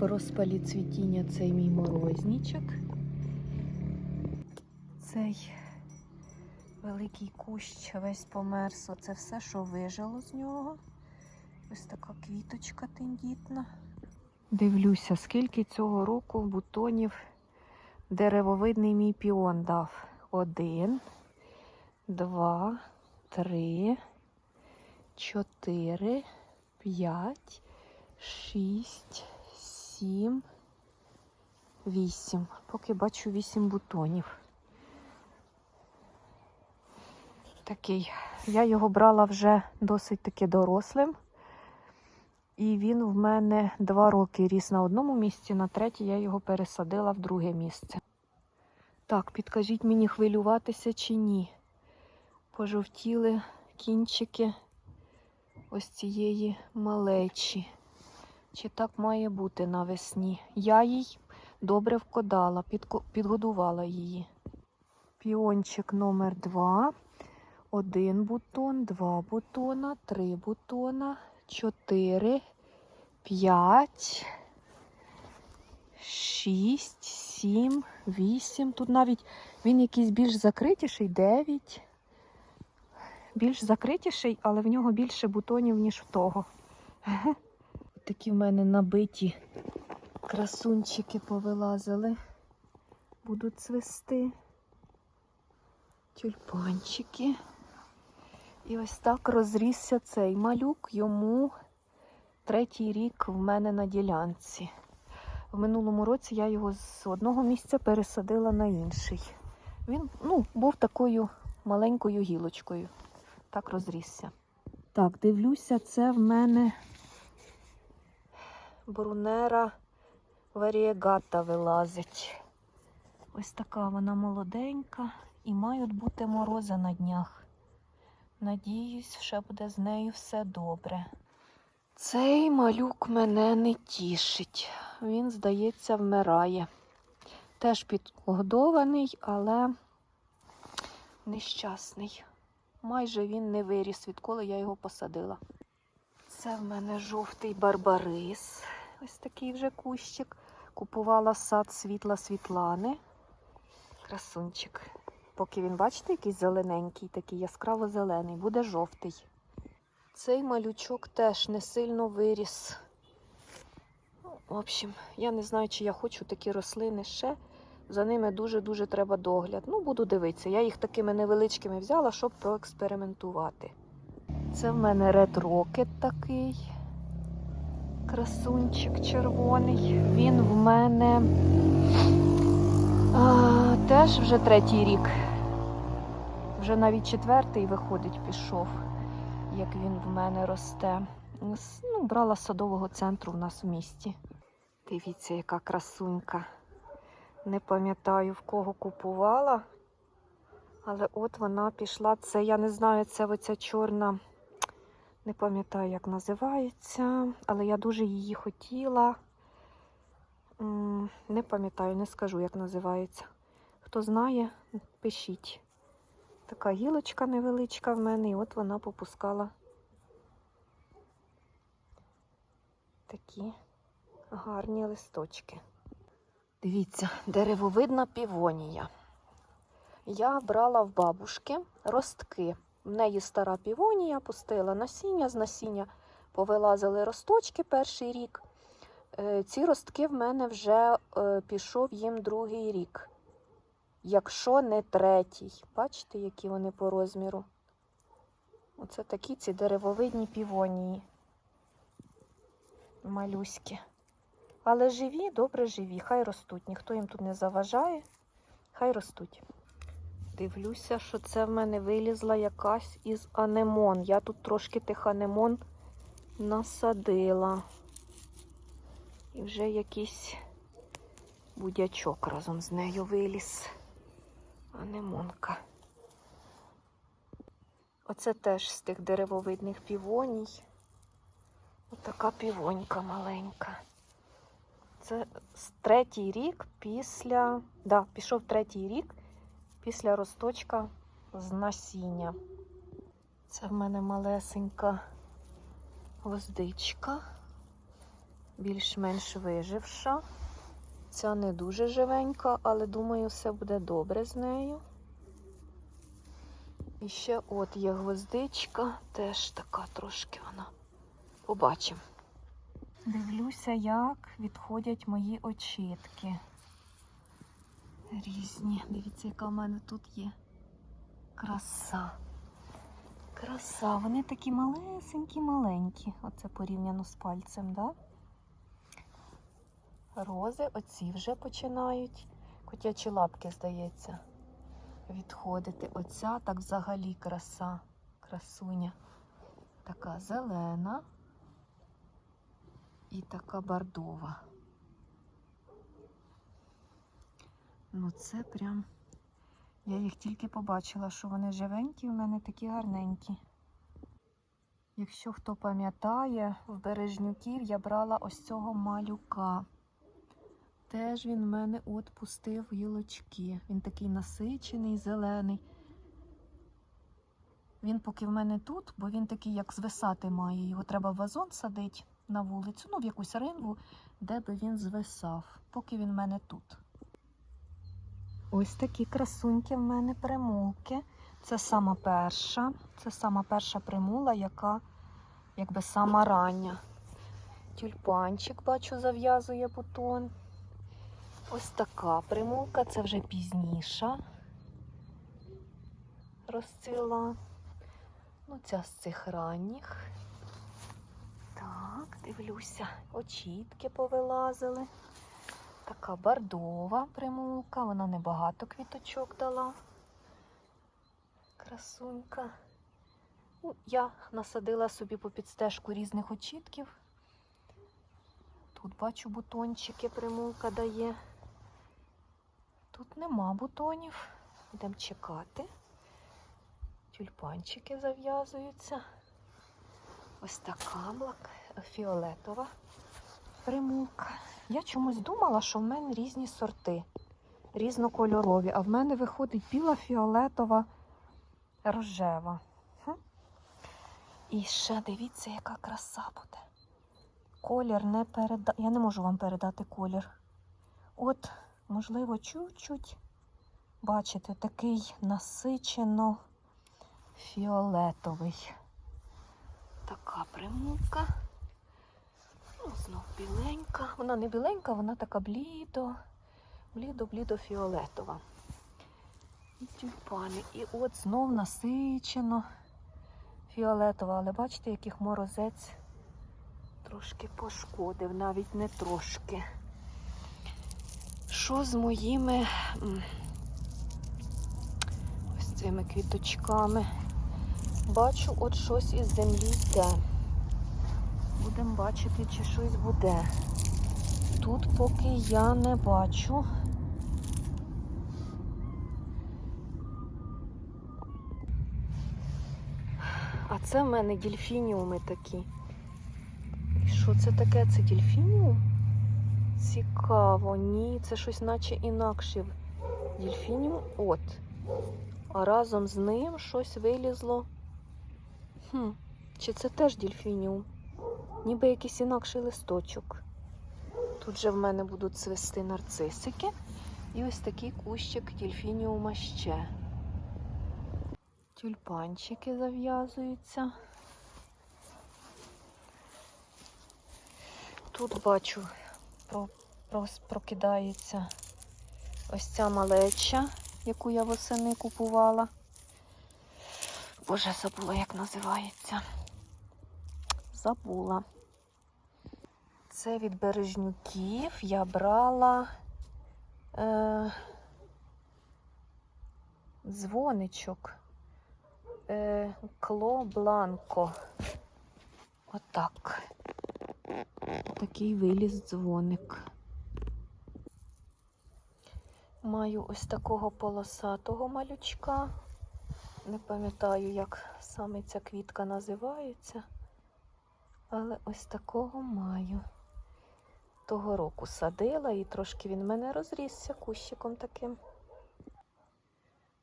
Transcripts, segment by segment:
в розпалі цвітіння цей мій морознічок. Цей великий кущ весь померз. Оце все, що вижило з нього. Ось така квіточка тендітна. Дивлюся, скільки цього року бутонів деревовидний мій піон дав. Один, два, три, чотири, п'ять, шість, сім, вісім. Поки бачу вісім бутонів. Такий. Я його брала вже досить таки дорослим. І він в мене два роки ріс на одному місці, на третє я його пересадила в друге місце. Так, підкажіть мені, хвилюватися чи ні. Пожовтіли кінчики ось цієї малечі. Чи так має бути навесні? Я їй добре вкодала, підгодувала її. Піончик номер два. Один бутон, два бутона, три бутона, чотири, п'ять, шість, сім, вісім. Тут навіть він якийсь більш закритіший, дев'ять. Більш закритіший, але в нього більше бутонів, ніж в того. Такі в мене набиті красунчики повилазили. Будуть цвісти. Тюльпанчики. І ось так розрісся цей малюк. Йому третій рік в мене на ділянці. В минулому році я його з одного місця пересадила на інший. Він ну, був такою маленькою гілочкою. Так розрісся. Так, дивлюся, це в мене брунера варієгата вилазить. Ось така вона молоденька і мають бути морози на днях. Надіюсь, ще буде з нею все добре. Цей малюк мене не тішить. Він, здається, вмирає. Теж підгодований, але нещасний. Майже він не виріс, відколи я його посадила. Це в мене жовтий барбарис. Ось такий вже кущик. Купувала сад світла Світлани. Красунчик. Поки він, бачите, якийсь зелененький, такий яскраво зелений, буде жовтий. Цей малючок теж не сильно виріс. Ну, В общем, я не знаю, чи я хочу такі рослини ще. За ними дуже-дуже треба догляд. Ну, буду дивитися. Я їх такими невеличкими взяла, щоб проекспериментувати. Це в мене Red Rocket такий. Красунчик червоний. Він в мене а, теж вже третій рік. Вже навіть четвертий виходить, пішов, як він в мене росте. Ну, брала з садового центру в нас в місті. Дивіться, яка красунька. Не пам'ятаю, в кого купувала. Але от вона пішла. Це, я не знаю, це оця чорна. Не пам'ятаю, як називається, але я дуже її хотіла. Не пам'ятаю, не скажу, як називається. Хто знає, пишіть. Така гілочка невеличка в мене, і от вона попускала такі гарні листочки. Дивіться, деревовидна півонія. Я брала в бабушки ростки. В неї стара півонія, пустила насіння, з насіння повилазили росточки перший рік. Е, Ці ростки в мене вже е, пішов їм другий рік. Якщо не третій. Бачите, які вони по розміру? Оце такі ці деревовидні півонії. Малюські. Але живі, добре живі, хай ростуть. Ніхто їм тут не заважає, хай ростуть. Дивлюся, що це в мене вилізла якась із анемон. Я тут трошки тих анемон насадила. І вже якийсь будячок разом з нею виліз. Анемонка. Оце теж з тих деревовидних півоній. Отака півонька маленька. Це третій рік після. Да, пішов третій рік після росточка з насіння. Це в мене малесенька гвоздичка. більш-менш виживша. Ця не дуже живенька, але думаю, все буде добре з нею. І ще от є гвоздичка, теж така трошки вона. Побачимо. Дивлюся, як відходять мої очітки. Різні. Дивіться, яка в мене тут є. Краса. Краса. Вони такі малесенькі, маленькі. Оце порівняно з пальцем, да? Рози оці вже починають. Котячі лапки, здається, відходити. Оця так взагалі краса. Красуня. Така зелена і така бордова. Ну це прям. Я їх тільки побачила, що вони живенькі, в мене такі гарненькі. Якщо хто пам'ятає, в бережнюків я брала ось цього малюка. Теж він в мене от пустив гілочки. Він такий насичений, зелений. Він поки в мене тут, бо він такий, як звисати має. Його треба в вазон садити на вулицю, ну в якусь ринву, де би він звисав, поки він в мене тут. Ось такі красуньки в мене примулки. Це сама перша. Це сама перша примула, яка якби сама рання. Тюльпанчик, бачу, зав'язує бутон. Ось така примулка, це вже пізніша розцвіла. Ну, ця з цих ранніх. Так, дивлюся, очітки повилазили. Така бордова примулка, вона небагато квіточок дала. Красунька. Ну, я насадила собі по підстежку різних очітків. Тут бачу бутончики, примулка дає. Тут нема бутонів. Йдемо чекати. Тюльпанчики зав'язуються. Ось така блак, фіолетова примулка. Я чомусь думала, що в мене різні сорти, різнокольорові, а в мене виходить біла, фіолетова, рожева. І ще дивіться, яка краса буде. Колір не переда... Я не можу вам передати колір. От, можливо, чуть-чуть, бачите, такий насичено фіолетовий. Така примулка. Знов біленька. Вона не біленька, вона така блідо, блідо-блідо фіолетова. І тюльпани. І от знов насичено фіолетова. Але бачите, яких морозець трошки пошкодив, навіть не трошки. Що з моїми ось цими квіточками? Бачу, от щось із землі йде. Будемо бачити, чи щось буде. Тут поки я не бачу. А це в мене дельфініуми такі. І Що це таке? Це дельфініум? Цікаво, ні, це щось наче інакше. Дельфініум от. А разом з ним щось вилізло. Хм, чи це теж дельфініум? Ніби якийсь інакший листочок. Тут же в мене будуть цвісти нарцисики. І ось такий кущик дельфініума ще. Тюльпанчики зав'язуються. Тут бачу, про, про, прокидається ось ця малеча, яку я восени купувала. Боже, забула, як називається. Забула. Це від бережнюків я брала е, дзвоничок. Е, Кло Бланко. Отак. Такий виліз дзвоник. Маю ось такого полосатого малючка. Не пам'ятаю, як саме ця квітка називається. Але ось такого маю. Того року садила і трошки він в мене розрісся кущиком таким.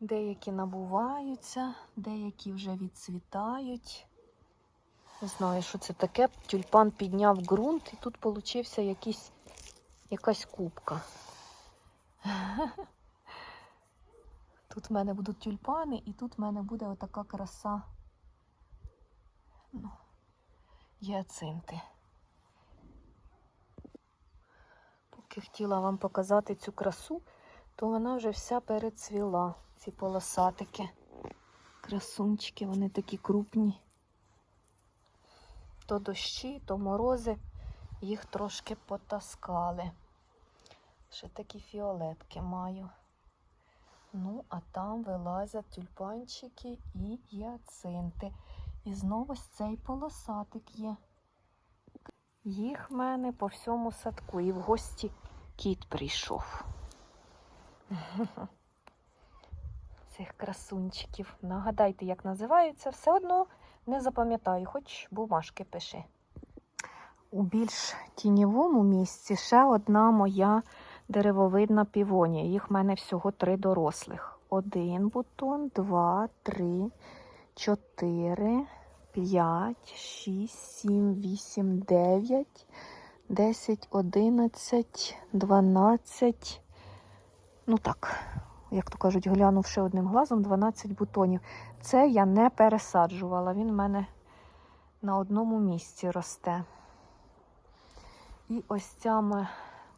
Деякі набуваються, деякі вже відцвітають. Не знаю, що це таке. Тюльпан підняв ґрунт і тут получився якийсь, якась кубка. Тут в мене будуть тюльпани, і тут в мене буде отака краса. Ну, гіацинти. Поки хотіла вам показати цю красу, то вона вже вся перецвіла. Ці полосатики. Красунчики, вони такі крупні. То дощі, то морози їх трошки потаскали. Ще такі фіолетки маю. Ну, а там вилазять тюльпанчики і гіацинти. І знову ось цей полосатик є. Їх в мене по всьому садку. І в гості кіт прийшов. Цих красунчиків. Нагадайте, як називаються, все одно не запам'ятаю, хоч бумажки пиши. У більш тіньовому місці ще одна моя деревовидна півонія. Їх в мене всього три дорослих. Один бутон, два, три, чотири, п'ять, шість, сім, вісім, дев'ять, десять, одинадцять, дванадцять. Ну так, як то кажуть, глянувши одним глазом, 12 бутонів. Це я не пересаджувала. Він в мене на одному місці росте. І ось ця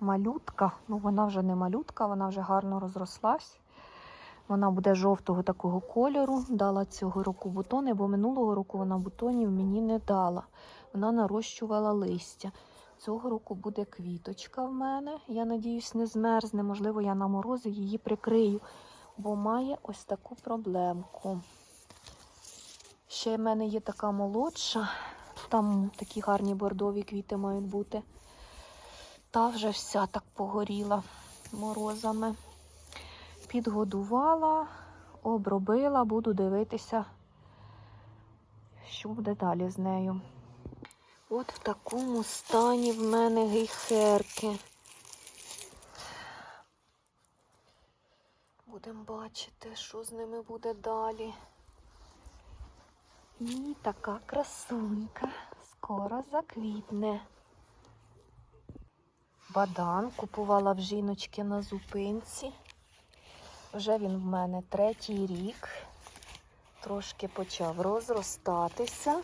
малютка, ну вона вже не малютка, вона вже гарно розрослась. Вона буде жовтого такого кольору. Дала цього року бутони, бо минулого року вона бутонів мені не дала. Вона нарощувала листя. Цього року буде квіточка в мене. Я надіюсь, не змерзне. Можливо, я на морози її прикрию, бо має ось таку проблемку. Ще в мене є така молодша, там такі гарні бордові квіти мають бути. Та вже вся так погоріла морозами. Підгодувала, обробила, буду дивитися, що буде далі з нею. От в такому стані в мене гейхерки. Будемо бачити, що з ними буде далі. І така красунька скоро заквітне. Бадан купувала в жіночки на зупинці. Вже він в мене третій рік. Трошки почав розростатися.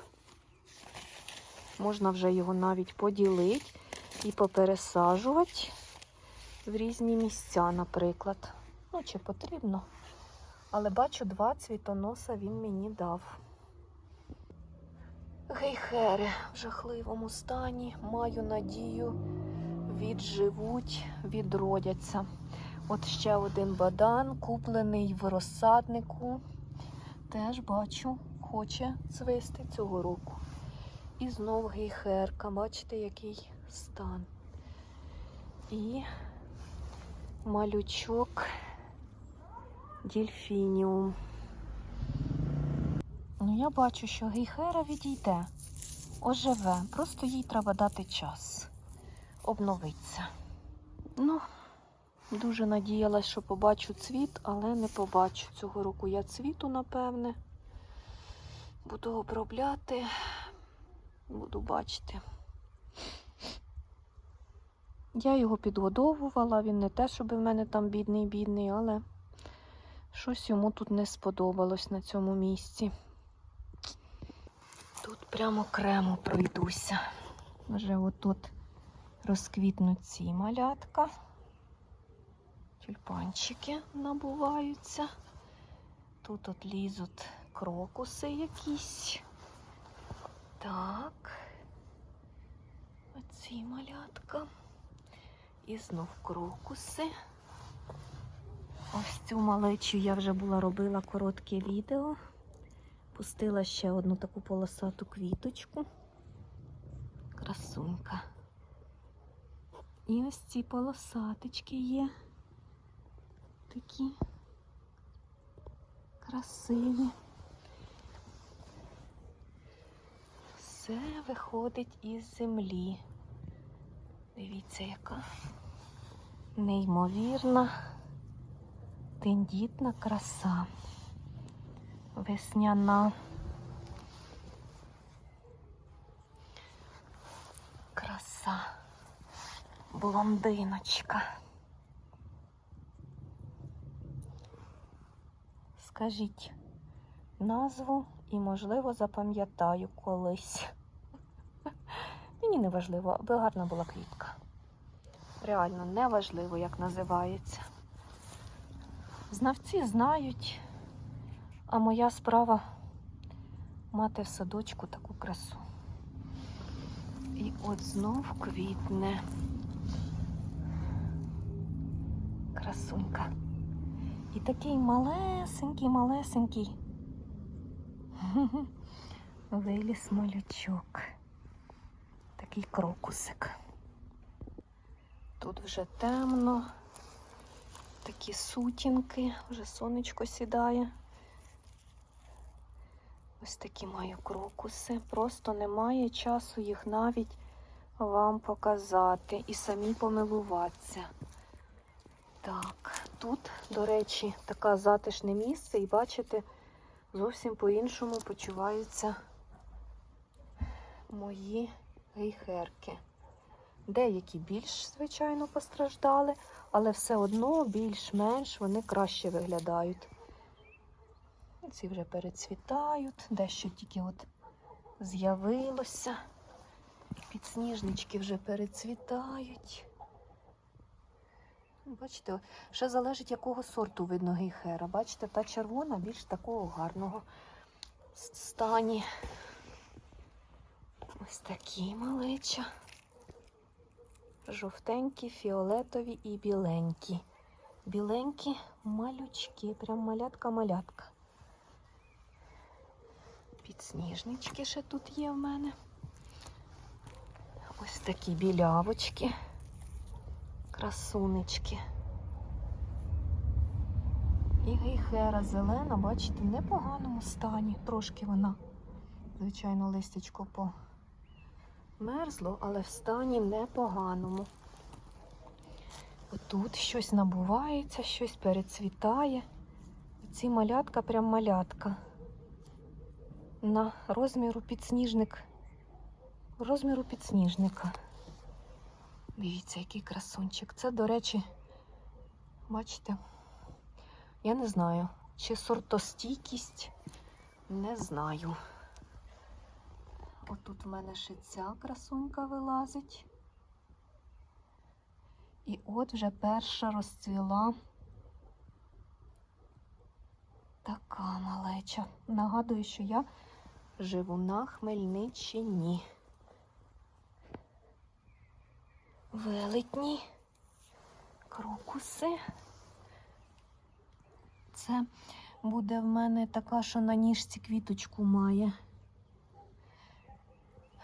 Можна вже його навіть поділити і попересаджувати в різні місця, наприклад. Ну, чи потрібно. Але бачу, два цвітоноса він мені дав. Гейхери в жахливому стані. Маю надію, відживуть, відродяться. От ще один бадан, куплений в розсаднику. Теж бачу, хоче цвисти цього року. І знов гейхерка. Бачите, який стан. І малючок дільфініум. Ну, я бачу, що гейхера відійде, оживе. Просто їй треба дати час обновитися. Ну, дуже надіялась, що побачу цвіт, але не побачу. Цього року я цвіту, напевне. Буду обробляти, буду бачити. Я його підгодовувала, він не те, щоб в мене там бідний-бідний, але щось йому тут не сподобалось на цьому місці. Тут прямо крему пройдуся. Вже отут розквітнуть ці малятка. Тюльпанчики набуваються. Тут от лізуть крокуси якісь. Так. Оці малятка. І знов крокуси. Ось цю малечу я вже була робила коротке відео. Пустила ще одну таку полосату квіточку. Красунька. І ось ці полосаточки є. Такі красиві. Все виходить із землі. Дивіться, яка неймовірна, тендітна краса. Весняна. краса. Блондиночка. Скажіть назву і, можливо, запам'ятаю колись. Мені не важливо, аби гарна була квітка. Реально не важливо, як називається. Знавці знають, а моя справа мати в садочку таку красу. І от знов квітне. Красунька. І такий малесенький, малесенький. Виліз малючок. Такий крокусик. Тут вже темно, такі сутінки, вже сонечко сідає. Ось такі маю крокуси. Просто немає часу їх навіть вам показати і самі помилуватися. Так, тут, до речі, таке затишне місце, і бачите, зовсім по-іншому почуваються мої гейхерки. Деякі більш, звичайно, постраждали, але все одно більш-менш вони краще виглядають. Ці вже перецвітають, дещо тільки от з'явилося. Підсніжнички вже перецвітають. Бачите, ще залежить, якого сорту видно гейхера. Бачите, та червона більш такого гарного стані. Ось такі малеча. Жовтенькі, фіолетові і біленькі. Біленькі малючки, прям малятка-малятка. Підсніжнички ще тут є в мене. Ось такі білявочки, красунечки. І гейхера зелена, бачите, в непоганому стані. Трошки вона, звичайно, листячко померзло, але в стані непоганому. Отут щось набувається, щось перецвітає. Ці малятка прям малятка. На розміру підсніжник. Розміру підсніжника. Дивіться, який красунчик. Це, до речі, бачите, я не знаю, чи сортостійкість, не знаю. Отут в мене ще ця красунька вилазить. І от вже перша розцвіла така малеча. Нагадую, що я живу на Хмельниччині. Велетні крокуси. Це буде в мене така, що на ніжці квіточку має.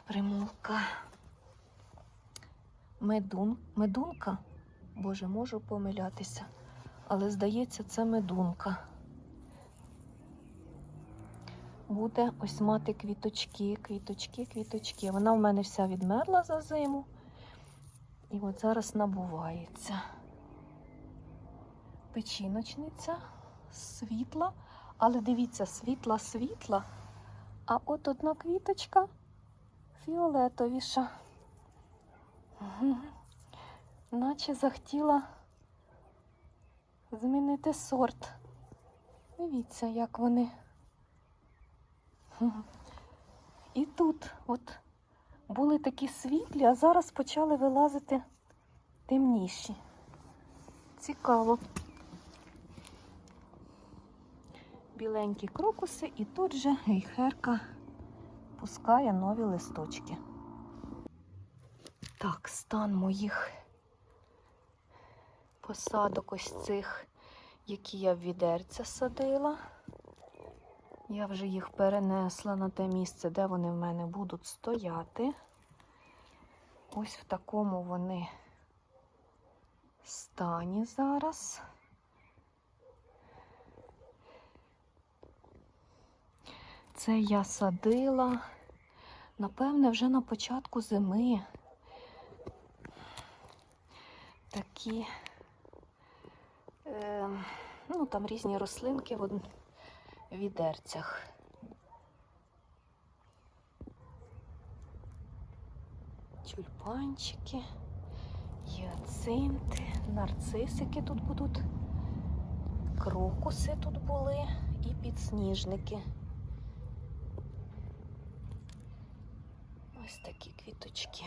Примулка. Медун. Медунка? Боже, можу помилятися. Але здається, це медунка. Буде ось мати квіточки, квіточки, квіточки. Вона в мене вся відмерла за зиму. І от зараз набувається. Печіночниця світла. Але дивіться, світла, світла. А от одна квіточка фіолетовіша. Мгм. Наче захотіла змінити сорт. Дивіться, як вони. Мгм. І тут от були такі світлі, а зараз почали вилазити темніші. Цікаво. Біленькі крокуси, і тут же гейхерка пускає нові листочки. Так, стан моїх посадок ось цих, які я в відерця садила. Я вже їх перенесла на те місце, де вони в мене будуть стояти. Ось в такому вони стані зараз. Це я садила, напевне, вже на початку зими. Такі, е, ну там різні рослинки відерцях. Тюльпанчики, гіацинти, нарцисики тут будуть, крокуси тут були і підсніжники. Ось такі квіточки.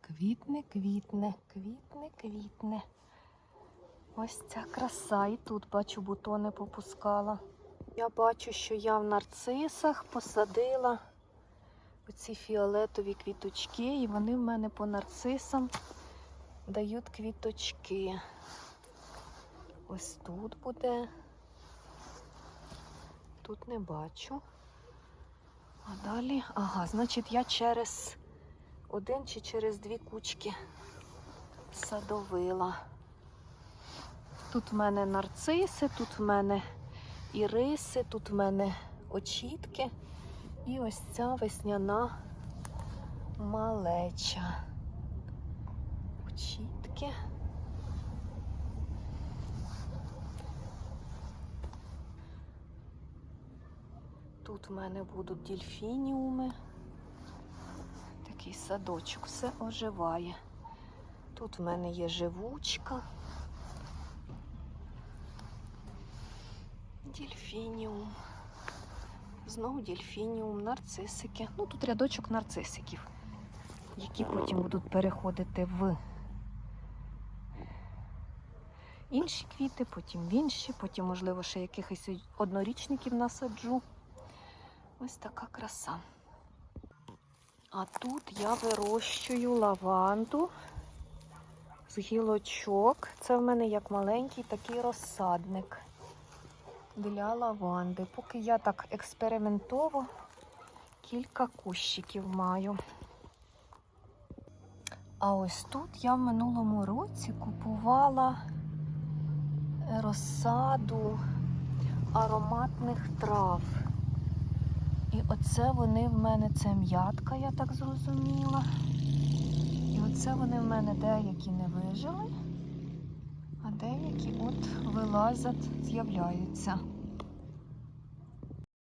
Квітне, квітне, квітне, квітне. Ось ця краса. І тут бачу, бутони попускала. Я бачу, що я в нарцисах посадила оці фіолетові квіточки, і вони в мене по нарцисам дають квіточки. Ось тут буде. Тут не бачу. А далі, ага, значить, я через один чи через дві кучки садовила. Тут в мене нарциси, тут в мене іриси, тут в мене очітки. І ось ця весняна малеча. Очітки. Тут в мене будуть дельфініуми. Такий садочок, все оживає. Тут в мене є живучка. Дельфініум. Знову дельфініум, нарцисики. Ну, тут рядочок нарцисиків, які потім будуть переходити в інші квіти, потім в інші, потім, можливо, ще якихось однорічників насаджу. Ось така краса. А тут я вирощую лаванду з гілочок. Це в мене як маленький такий розсадник для лаванди. Поки я так експериментово кілька кущиків маю. А ось тут я в минулому році купувала розсаду ароматних трав. І оце вони в мене, це м'ятка, я так зрозуміла. І оце вони в мене деякі не вижили, деякі от вилазять, з'являються.